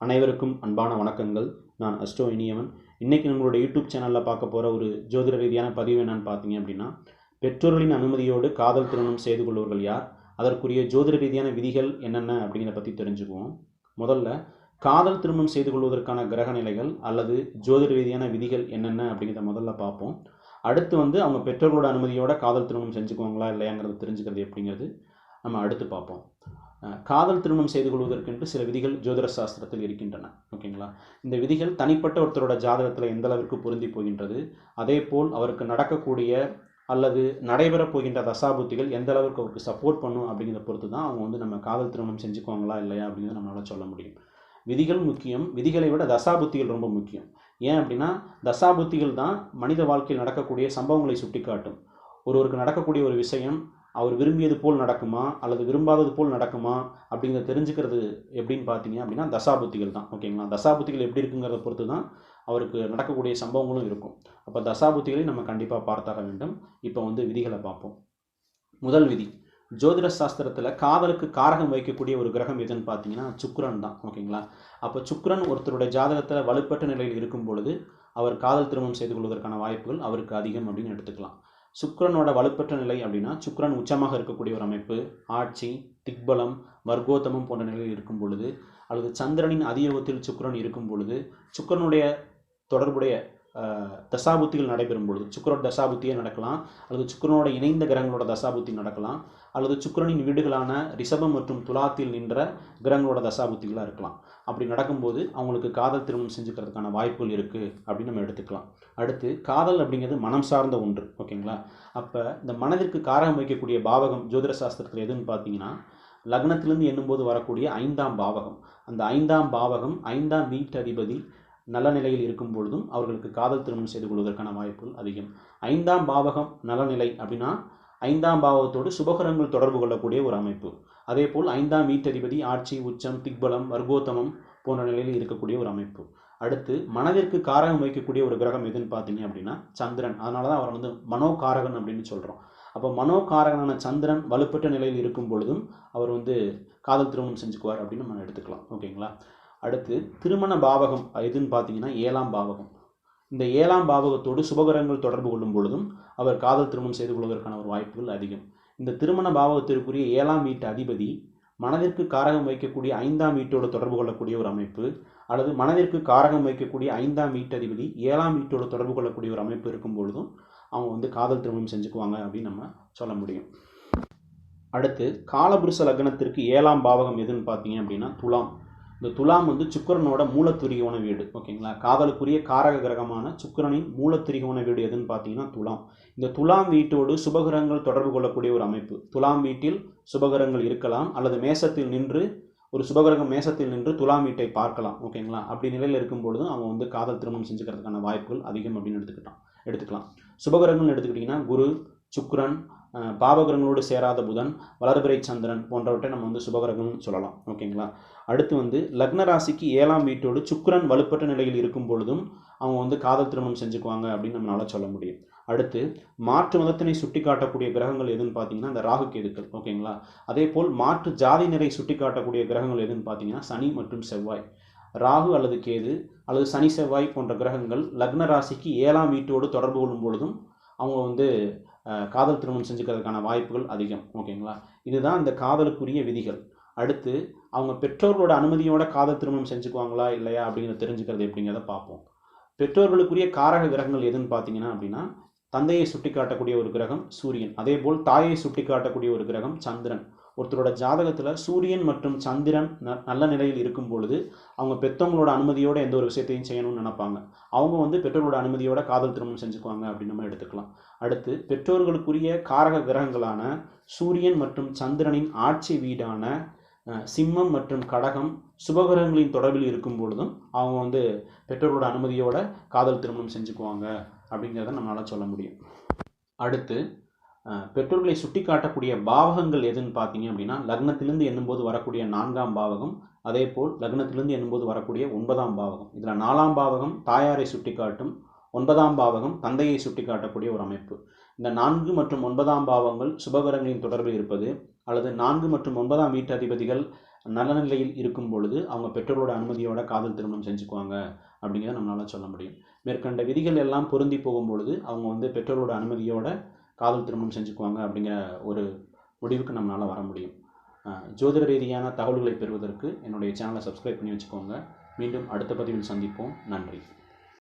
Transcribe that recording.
அனைவருக்கும் அன்பான வணக்கங்கள். நான் அஸ்டோ இனியவன். இன்றைக்கி நம்மளோட யூடியூப் சேனலில் பார்க்க போகிற ஒரு ஜோதிட ரீதியான பதிவு என்னன்னு பார்த்தீங்க அப்படின்னா பெற்றோர்களின் அனுமதியோடு காதல் திருமணம் செய்து கொள்வர்கள் யார்? அதற்குரிய ஜோதிட ரீதியான விதிகள் என்னென்ன அப்படிங்கிறத பற்றி தெரிஞ்சுக்குவோம். முதல்ல காதல் திருமணம் செய்து கொள்வதற்கான கிரக நிலைகள் அல்லது ஜோதிட ரீதியான விதிகள் என்னென்ன அப்படிங்கிறத முதல்ல பார்ப்போம். அடுத்து வந்து அவங்க பெற்றோர்களோட அனுமதியோட காதல் திருமணம் செஞ்சுக்குவாங்களா இல்லையாங்கிறத தெரிஞ்சுக்கிறது எப்படிங்கிறது நம்ம அடுத்து பார்ப்போம். காதல் திருமணம் செய்து கொள்வதற்கென்று சில விதிகள் ஜோதிட சாஸ்திரத்தில் இருக்கின்றன. ஓகேங்களா? இந்த விதிகள் தனிப்பட்ட ஒருத்தரோட ஜாதகத்தில் எந்த அளவிற்கு பொருந்தி போகின்றது அதே போல் அவருக்கு நடக்கக்கூடிய அல்லது நடைபெறப் போகின்ற தசாபுத்திகள் எந்த அளவுக்கு அவருக்கு சப்போர்ட் பண்ணும் அப்படிங்கிறத பொறுத்து தான் அவங்க வந்து நம்ம காதல் திருமணம் செஞ்சுக்குவாங்களா இல்லையா அப்படிங்கிறத நம்மளால் சொல்ல முடியும். விதிகள் முக்கியம். விதிகளை விட தசாபுத்திகள் ரொம்ப முக்கியம். ஏன் அப்படின்னா தசாபுத்திகள் தான் மனித வாழ்க்கையில் நடக்கக்கூடிய சம்பவங்களை சுட்டிக்காட்டும். ஒருவருக்கு நடக்கக்கூடிய ஒரு விஷயம் அவர் விரும்பியது போல் நடக்குமா? அல்லது விரும்பாதது போல் நடக்குமா? அப்படிங்கிறத தெரிஞ்சுக்கிறது எப்படின்னு பார்த்தீங்க அப்படின்னா தசாபுத்திகள் தான். ஓகேங்களா? தசாபுத்திகள் எப்படி இருக்குங்கிறத பொறுத்து தான் அவருக்கு நடக்கக்கூடிய சம்பவங்களும் இருக்கும். அப்போ தசாபுத்திகளை நம்ம கண்டிப்பாக பார்த்தாக வேண்டும். இப்போ வந்து விதிகளை பார்ப்போம். முதல் விதி. ஜோதிட சாஸ்திரத்தில் காதலுக்கு காரகம் வைக்கக்கூடிய ஒரு கிரகம் எதுன்னு பார்த்தீங்கன்னா சுக்ரன் தான். ஓகேங்களா? அப்போ சுக்ரன் ஒருத்தருடைய ஜாதகத்தில் வலுப்பட்ட நிலையில் இருக்கும் பொழுது அவர் காதல் திருமணம் செய்து கொள்வதற்கான வாய்ப்புகள் அவருக்கு அதிகம் அப்படின்னு எடுத்துக்கலாம். சுக்கிரனோட வலுப்பெற்ற நிலை அப்படின்னா சுக்ரன் உச்சமாக இருக்கக்கூடிய ஒரு அமைப்பு ஆட்சி திக்பலம் வர்க்கோத்தமம் போன்ற நிலையில் இருக்கும் பொழுது அல்லது சந்திரனின் அதியோகத்தில் சுக்ரன் இருக்கும் பொழுது சுக்கிரனுடைய தொடர்புடைய தசாபுத்திகள் நடைபெறும் பொழுது சுக்கரோட தசாபுத்தியே நடக்கலாம் அல்லது சுக்கரனோட இணைந்த கிரகங்களோட தசாபுத்தி நடக்கலாம் அல்லது சுக்கரனின் வீடுகளான ரிஷபம் மற்றும் துலாத்தில் நின்ற கிரகங்களோட தசாபுத்திகளாக இருக்கலாம். அப்படி நடக்கும்போது அவங்களுக்கு காதல் திருமணம் செஞ்சுக்கிறதுக்கான வாய்ப்புகள் இருக்குது அப்படின்னு நம்ம எடுத்துக்கலாம். அடுத்து காதல் அப்படிங்கிறது மனம் சார்ந்த ஒன்று ஓகேங்களா? அப்போ இந்த மனதிற்கு காரகம் வைக்கக்கூடிய பாவகம் ஜோதிட சாஸ்திரத்தில் எதுன்னு பார்த்தீங்கன்னா லக்னத்திலிருந்து எண்ணும்போது வரக்கூடிய ஐந்தாம் பாவகம். அந்த ஐந்தாம் பாவகம் ஐந்தாம் வீட்டதிபதி நல்ல நிலையில் இருக்கும் பொழுதும் அவர்களுக்கு காதல் திருமணம் செய்து கொள்வதற்கான வாய்ப்புகள் அதிகம். ஐந்தாம் பாவகம் நலநிலை அப்படின்னா ஐந்தாம் பாவகத்தோடு சுபகரங்கள் தொடர்பு கொள்ளக்கூடிய ஒரு அமைப்பு. அதே போல் ஐந்தாம் வீட்டதிபதி ஆட்சி உச்சம் திக்பலம் வர்க்கோத்தமம் போன்ற நிலையில் இருக்கக்கூடிய ஒரு அமைப்பு. அடுத்து மனதிற்கு காரகம் வைக்கக்கூடிய ஒரு கிரகம் எதுன்னு பார்த்தீங்க அப்படின்னா சந்திரன். அதனால தான் அவர் வந்து மனோகாரகன் அப்படின்னு சொல்கிறோம் அப்போ மனோகாரகனான சந்திரன் வலுப்பட்ட நிலையில் இருக்கும் பொழுதும் அவர் வந்து காதல் திருமணம் செஞ்சுக்குவார் அப்படின்னு நம்ம எடுத்துக்கலாம். ஓகேங்களா? அடுத்து திருமண பாவகம் எதுன்னு பார்த்தீங்கன்னா ஏழாம் பாவகம். இந்த ஏழாம் பாவகத்தோடு சுபகரங்கள் தொடர்பு கொள்ளும் பொழுதும் அவர் காதல் திருமணம் செய்து கொள்வதற்கான ஒரு வாய்ப்புகள் அதிகம். இந்த திருமண பாவகத்திற்குரிய ஏழாம் வீட்டு அதிபதி மனதிற்கு காரகம் வைக்கக்கூடிய ஐந்தாம் வீட்டோடு தொடர்பு கொள்ளக்கூடிய ஒரு அமைப்பு அல்லது மனதிற்கு காரகம் வைக்கக்கூடிய ஐந்தாம் வீட்டதிபதி ஏழாம் வீட்டோடு தொடர்பு கொள்ளக்கூடிய ஒரு அமைப்பு இருக்கும் பொழுதும் அவங்க வந்து காதல் திருமணம் செஞ்சுக்குவாங்க அப்படின்னு நம்ம சொல்ல முடியும். அடுத்து காலபுருஷ லக்னத்திற்கு ஏழாம் பாவகம் எதுன்னு பார்த்தீங்க அப்படின்னா துலாம். இந்த துலாம் வந்து சுக்கரனோட மூலத்துரிகோண வீடு ஓகேங்களா? காதலுக்குரிய காரக கிரகமான சுக்கரனின் மூலத்துரிகோண வீடு எதுன்னு பார்த்தீங்கன்னா துலாம். இந்த துலாம் வீட்டோடு சுபகிரகங்கள் தொடர்பு கொள்ளக்கூடிய ஒரு அமைப்பு. துலாம் வீட்டில் சுபகிரகங்கள் இருக்கலாம் அல்லது மேசத்தில் நின்று ஒரு சுபகிரகம் மேசத்தில் நின்று துலாம் வீட்டை பார்க்கலாம் ஓகேங்களா? அப்படி நிலையில் இருக்கும் பொழுதும் அவன் வந்து காதல் திருமணம் செஞ்சுக்கிறதுக்கான வாய்ப்புகள் அதிகம் அப்படின்னு எடுத்துக்கிட்டான். எடுத்துக்கலாம். சுபகிரகங்கள் எடுத்துக்கிட்டிங்கன்னா குரு சுக்ரன் பாவகிரகங்களோடு சேராத புதன் வளர்பிறை சந்திரன் போன்றவற்றை நம்ம வந்து சுபகிரகம்னு சொல்லலாம். ஓகேங்களா? அடுத்து வந்து லக்ன ராசிக்கு ஏழாம் வீட்டோடு சுக்கரன் வலுப்பட்ட நிலையில் இருக்கும் பொழுதும் அவங்க வந்து காதல் திருமணம் செஞ்சுக்குவாங்க அப்படின்னு நம்மளால் சொல்ல முடியும். அடுத்து மாற்று மதத்தினை சுட்டி காட்டக்கூடிய கிரகங்கள் எதுன்னு பார்த்தீங்கன்னா இந்த ராகு கேதுக்கள். ஓகேங்களா? அதே போல் மாற்று ஜாதியினரை சுட்டி காட்டக்கூடிய கிரகங்கள் எதுன்னு பார்த்தீங்கன்னா சனி மற்றும் செவ்வாய். ராகு அல்லது கேது அல்லது சனி செவ்வாய் போன்ற கிரகங்கள் லக்ன ராசிக்கு ஏழாம் வீட்டோடு தொடர்பு கொள்ளும் பொழுதும் அவங்க வந்து காதல் திருமணம் செஞ்சுக்கிறதுக்கான வாய்ப்புகள் அதிகம். ஓகேங்களா? இதுதான் இந்த காதலுக்குரிய விதிகள். அடுத்து அவங்க பெற்றோர்களோட அனுமதியோட காதல் திருமணம் செஞ்சுக்குவாங்களா இல்லையா அப்படிங்கிறத தெரிஞ்சுக்கிறது எப்படிங்கிறத பார்ப்போம். பெற்றோர்களுக்குரிய காரக கிரகங்கள் எதுன்னு பார்த்தீங்கன்னா அப்படின்னா தந்தையை சுட்டிக்காட்டக்கூடிய ஒரு கிரகம் சூரியன். அதே போல் தாயை சுட்டிக்காட்டக்கூடிய ஒரு கிரகம் சந்திரன். ஒருத்தரோட ஜாதகத்தில் சூரியன் மற்றும் சந்திரன் ந- நல்ல நிலையில் இருக்கும் பொழுது அவங்க பெற்றவங்களோட அனுமதியோடு எந்த ஒரு விஷயத்தையும் செய்யணும்னு நினைப்பாங்க. அவங்க வந்து பெற்றோர்களோட அனுமதியோட காதல் திருமணம் செஞ்சுக்குவாங்க அப்படின்னு நம்ம எடுத்துக்கலாம். அடுத்து பெற்றோர்களுக்குரிய காரக கிரகங்களான சூரியன் மற்றும் சந்திரனின் ஆட்சி வீடான சிம்மம் மற்றும் கடகம் சுபகிரகங்களின் தொடர்பில் இருக்கும் பொழுதும் அவங்க வந்து பெற்றோரோட அனுமதியோட காதல் திருமணம் செஞ்சுக்குவாங்க அப்படிங்கிறத நம்மளால் சொல்ல முடியும். அடுத்து பெற்றோர்களை சுட்டி காட்டக்கூடிய பாவகங்கள் எதுன்னு பார்த்தீங்க அப்படின்னா லக்னத்திலிருந்து எண்ணும்போது வரக்கூடிய நான்காம் பாவகம் அதே போல் லக்னத்திலிருந்து எண்ணும்போது வரக்கூடிய ஒன்பதாம் பாவகம். இதில் நாலாம் பாவகம் தாயாரை சுட்டிக்காட்டும் ஒன்பதாம் பாவகம் தந்தையை சுட்டிக்காட்டக்கூடிய ஒரு அமைப்பு. இந்த நான்கு மற்றும் ஒன்பதாம் பாவங்கள் சுபகரங்களின் தொடர்பில் இருப்பது அல்லது நான்கு மற்றும் ஒன்பதாம் வீட்டு அதிபதிகள் நல்ல நிலையில் இருக்கும் பொழுது அவங்க பெற்றோரோட அனுமதியோட காதல் திருமணம் செஞ்சுக்குவாங்க அப்படிங்கிறத நம்மளால் சொல்ல முடியும். மேற்கண்ட விதிகள் எல்லாம் பொருந்தி போகும் பொழுது அவங்க வந்து பெற்றோரோட அனுமதியோட காதல் திருமணம் செஞ்சுக்குவாங்க அப்படிங்கிற ஒரு முடிவுக்கு நம்மளால் வர முடியும். ஜோதிட ரீதியான தகவல்களை பெறுவதற்கு என்னுடைய சேனலை சப்ஸ்கிரைப் பண்ணி வச்சுக்கோங்க. மீண்டும் அடுத்த பதிவில் சந்திப்போம். நன்றி.